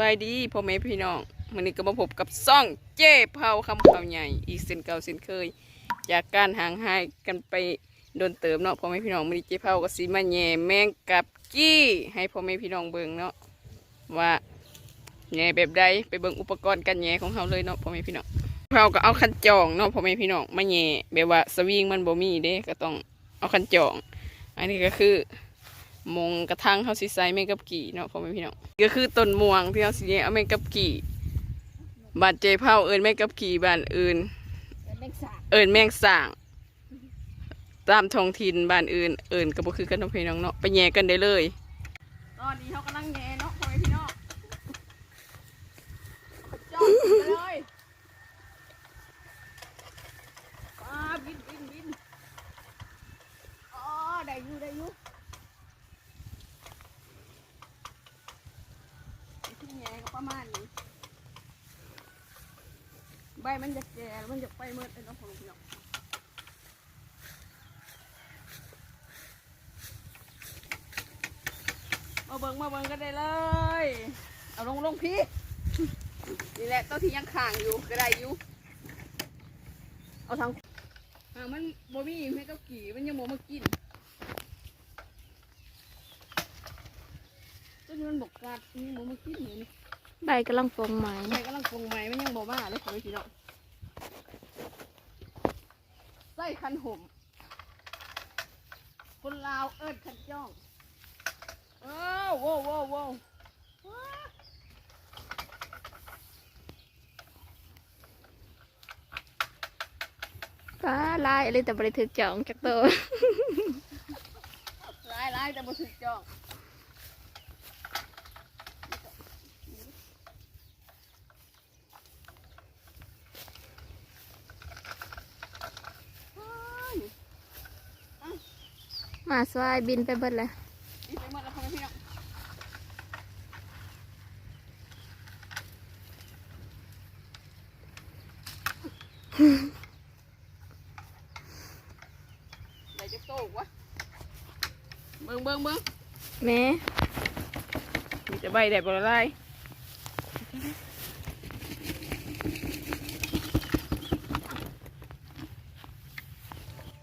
บายดีพ่อแม่พี่น้องวันนี้ก็มาพบกับซ่องเจ้เผาคำเผาใหญ่ อีกเส้นเก่าเส้นเคย จากการห่างหายกันไปโดนเติมเนาะพ่อแม่พี่น้องวันนี้เจ้เผาก็สีมาแย่แมงกับกี้ ให้พ่อแม่พี่น้องเบิ่งเนาะว่าแย่แบบใดไปเบิ่งอุปกรณ์การแย่ของเขาเลยเนาะพ่อแม่พี่น้องเราก็เอาคันจองเนาะพ่อแม่พี่น้องมาแย่แบบว่าสวิงมันบ่มีเด้ก็ต้องเอาคันจอง อันนี้ก็คือ มงกระทั่งเขาสิใส่แมงกับกี่เนาะพ่อแม่พี่น้องก็คือต้นม่วงที่เขาสิแยกเอาแมงกับกี่บานเจเผาเอิญแมงกับกี่บ้านอื่นแมงสาบเอิญแมงส่างตามท้องถิ่นบ้านอื่นเอิญก็บ่คือกันเนาะพี่น้องเนาะไปแย่กันได้เลย ตอนนี้เขากำลังแย่เนาะพ่อแม่พี่น้องจ้องไปเลยป้าบินบินบินอ๋อได้อยู่ได้อยู่ ที่แง่ก็ประมาณนี้ ใบมันจะแก่แล้วมันจะไปเมื่อเป็นน้องของพี่น้องมาเบิ่งมาเบิ่งกันได้เลย เอาลงลงพี่ นี่แหละตัวที่ยังข่างอยู่ก็ได้อยู่ เอาทางอ่ามันบ่มีให้เก้ากี่มันยังบ่มากินตัวนี้มันบกกัดนี่บ่มากินนี่ใบกำลังปลงไหม ใครกำลังปรุงใหม่มันยังบ่มาเลยขอพี่น้อง ใส่คันห่มคนลาวเอิ้นคันจ้องเอ้าวโว้วโว้วโว้วว้าป้าลายอะไรแต่บริถึกจ่องจากตัวหลายลายแต่บ่ถึกจ้องว้าย มาสวายบินไปเบิดเลยนี่ไปหมดแล้วพ่อแม่พี่น้องไหนจะโตกวะเบิ่งเบิ่งเบิ่งแม่มีแต่ใบแดดบละลาย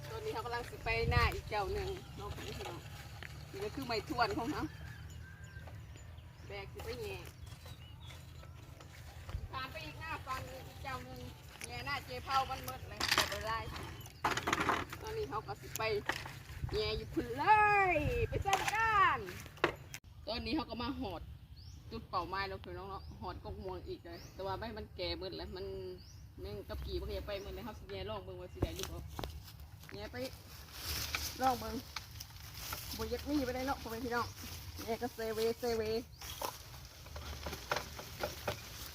ตอนนี้เขากำลังสิไปหน้าอีกเจ้าหนึ่งเน้องพี่น้องนี่ก็ คือไม้ทวนของเขาแบกสิไปแง่ตามไปอีกหน้าฟังอีกเจ้าหนึ่งแง่หน้าเจเผามันหมดเลยแดดบละลายตอนนี้เขาก็สิไปแง่อยู่พุ่นเลย ไปใส่กันตอนนี้เขาก็มาหอดจุดเป่าไม้แล้วคือน้องเนาะหอดกกมวงอีกเลย แต่ว่าใบมันแก่หมืดแล้วมันแม่งกับกี่บางอย่างไปหมืดเลยครับแย่ลองเบิ่งว่าสิได้หรือเปล่าแย่ไปลองเบิ่ง บยักมีไปได้เนาะพ่อแม่พี่น้องแย่ก็เซเวเซเว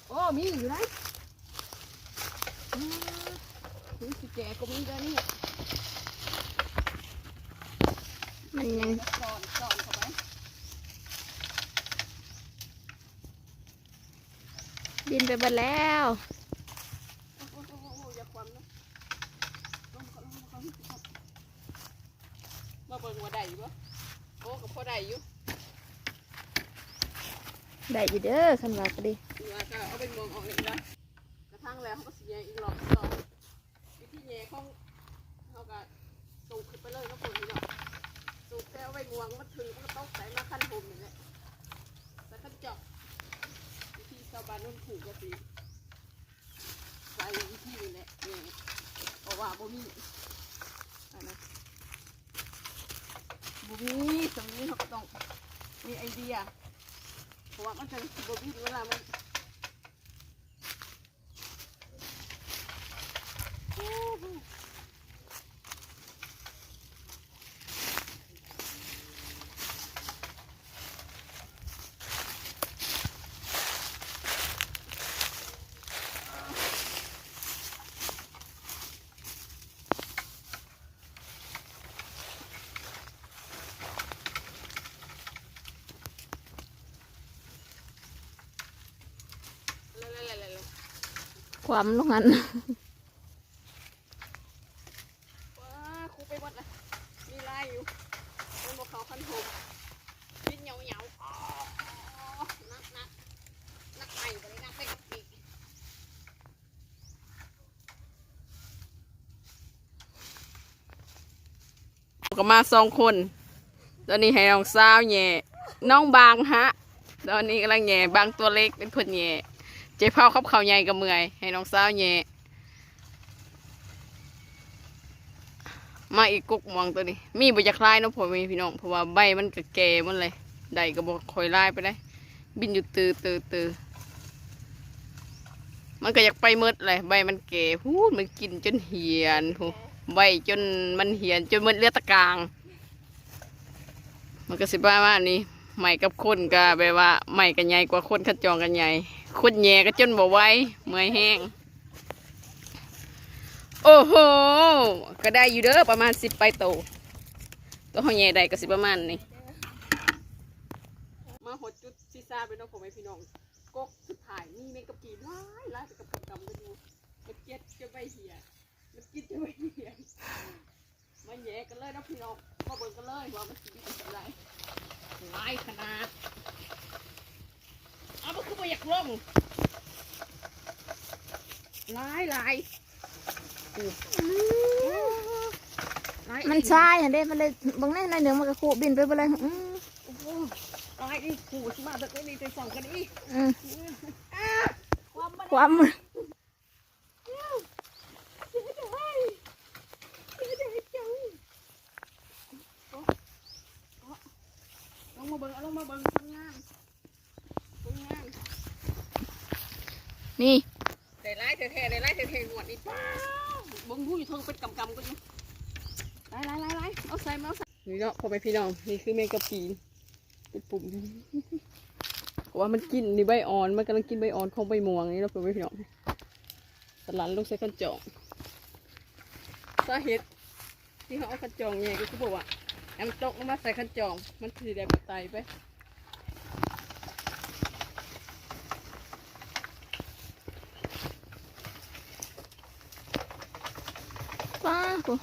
โอ้มีอยู่ไหนอืมถึงสิแก่ก็มีได้นี่มันยังสอนสอนเข้าไปบินไปเบิดแล้วโอ้โหโอ้โหโอ้โหอย่าควันนะลงมาก่อนลงมาก่อนมาเบิ่งว่าได้อยู่ปะ โอ้ก็พอได้อยู่ได้อยู่เด้อคันว่าก็ดีเนื้อก็เอาไปมองออกเลยนะกระทั่งแล้วเขาก็สีแยงอีกรอบสองวิธีแยงของเขาก็สูบขึ้นไปเลยก็ผลนี่เนาะสูบแล้วเอาไปงวงมันถึงมันก็ต้องใส่มาขั้นผมอย่างเงี้ยใส่ขั้นเจาะวิธีชาวบ้านนุ่นผูกก็สีใส่วิธีนี่แหละเนี่ยเพราะว่าบ่มีอันนะ นี้ตรงนี้เขาก็ต้องมีไอเดียเพราะว่ามันจะบบิเวลามันโอ้ ความลงนั้นว้าครูไปวัดละมีลายอยู่เป็นบกเขาวพันหมยิ้นเหนียวเหนียวนักนักนักไปไปเลยนักไปกับปีกก็มาสองคน ตอนนี้ให้น้องสาวแย่น้องบางฮะ ตอนนี้กำลังแย่บางตัวเล็กเป็นคนแย่ จ๊เผาขับเขาใหญ่กับเมื่อย ให้น้องสาวแย่มาอีกกุกมองตัวนี้ มีบจะคลายนะผมมีพี่น้องเพราะว่าใบมันก็แก่มันเลยได้ก็บอกคอยไล่ไปได้บินอยู่ตือตือตือมันก็อยากไปมืดเลยใบมันแก่พูดมันกินจนเหียนพูใบจนมันเหียนจนมันเลือดตะกาง มันก็สิบ้าว่านี่ ใหม่กับคนก็แบบว่าใหม่กันใหญ่กว่าคนขัดจองกันใหญ่คนแย่ก็จนบ่ไหว้เมื่อยแห้งโอ้โหก็ได้อยู่เด้อประมาณสิบไปโตตัวเขาแย่ได้ก็สิประมาณนี้มาหดจุดซีซ่าไปน้องผมไอพี่น้องกกสุดท้ายมีเมงกับกีร้ายร้ายไปกับกำกำกันอยู่มันเจ็ดจะไปเหียมันกินจะไปเหียมันแย่กันเลยนะพี่น้องมาเบิ่งกันเลยว่ามันสิเป็นอะไร ลายขนาด เอามันคือบ่อยากลงลายลายอู้ลายมันทรายเห็นเด้มันเลยบางแน่ในอยหนึ่งมันก็คูบินไปไปเลยอืมโอ้โหลายอีกขู่สมาแบบนี้ใจส่องกันอีกอืมความมันความ ล งมาเบิ่งเอาลงมาเบิ่งคนงามคนงามนี่ได้ไล่แท้ๆได้ไล่แท้ๆหนวดนี่ป้าเบิ่งดูอยู่เทิงเป็นกำๆกันอยู่ไล่ไล่ไล่ไล่เอาใส่มาเอาใส่นี่เนาะพอไปพี่น้องนี่คือเมกะปีเป็นปุ่มเพราะว่ามันกินนี่ใบอ่อนมันกำลังกินใบอ่อนของใบม่วงนี่เนาะพอไปพี่น้องสลันลูกใส่กันจองสาเหตุที่เขาเอากันจองเนี่ยก็คือบอกว่า แอมตกลงมาใส่ขันจอง มันถือได้แบบไตไปป้ากู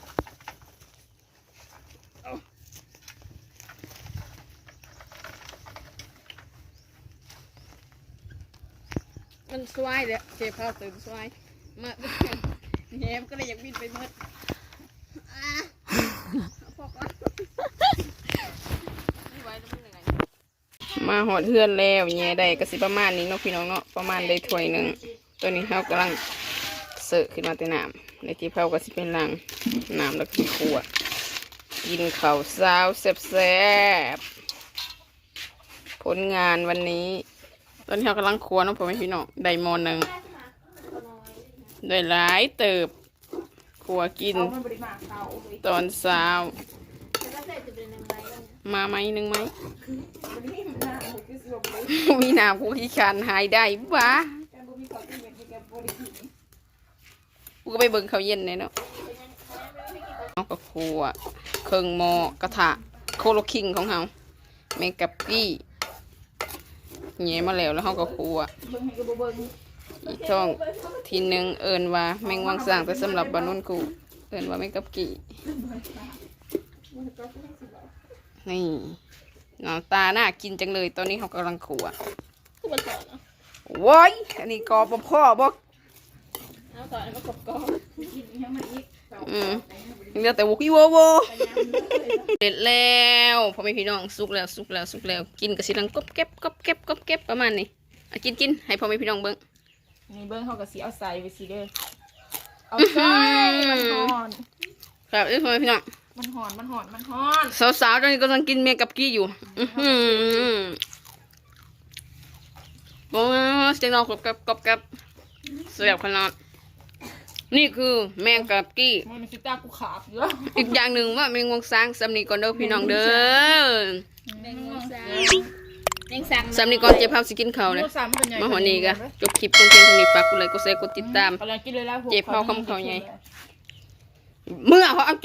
มันสวายเลยเจ็บเผาตื่นสวายมาแหมก็เลยอยากบินไปหมดอะเอาพอก่อนไมาหอดเฮือนแล้วแง่ได้ก็สิประมาณนี้เนาะพี่น้องเนาะประมาณได้ถ้วยหนึ่งตัวนี้เขากำลังเสิร์ฟขึ้นมาแต่น้ำในที่เผาก็สิเป็นลังน้ำแล้วก็ขวดกินข้าวเช้าแซ่บๆผลงานวันนี้ ตอนนี้เรากำลังครัวเน้องผมพี่น้องได้มอนหนึ่งได้หลายเติบครัวกิน ตอนเช้า มาไหมหนึ่งไหมมีน้ำกูขี้คานหายได้บ้ากูก็ไปเบิ่งเขาวเย็นเลยเนาะเอาก็ครัวเครื่องหม้อกระทะโคโลคิงของเขาแมงกับกี้แง่มาแล้วแล้วเขาก็ครัวอีกท้องทีหนึ่งเอินว่าแมงวังสร้างแต่สำหรับบานุนกูเอินว่าแมงกับกี้ นี่หน้าตาน่ากินจังเลยตอนนี้เขากำลังครัวโว้ยอันนี้กรอบบ่พ่อบอกเอาต่อแล้วก็กรอบกินยังมาอีกอืมเหลือแต่วกี้โวโวเสร็จแล้วพ่อแม่พี่น้องสุกแล้วสุกแล้วสุกแล้วกินกับสิลังกบเก็บกบเก็บกบเก็บประมาณนี้อะกินกินให้พ่อแม่พี่น้องเบิ่งนี่เบิ้งเขาก็สีเอาใส่ไปสีเด้อเอาใส่มันหอนครับเอ้ยพ่อแม่พี่น้อง มันหอนมันหอนมันหอนสาวๆตอนนี้กำลังกินเมียกับกี้อยู่ อือหือโอ้เสียงน้องกรอบกับกรอบกับเสียบขนาดนี่คือแมงกับกี้ มันมันสิตากูขาบเยอะอีกอย่างหนึ่งว่าแมงวงสร้างสำนีก่อนเด้อพี่น้องเด้อแมงมุมสางแมงสังสำนีก่อนเจ็บภาพสิกินข้าวเลยโลสามเป็นใหญ่มาหอนี้กะจบคลิปตรงเพียงเท่านี้ฝากกดไลค์กดแชร์กดติดตามกำลังกินเลยแล้วเจ็บเผาคำเขาใหญ่เมื่อเขาเอาแ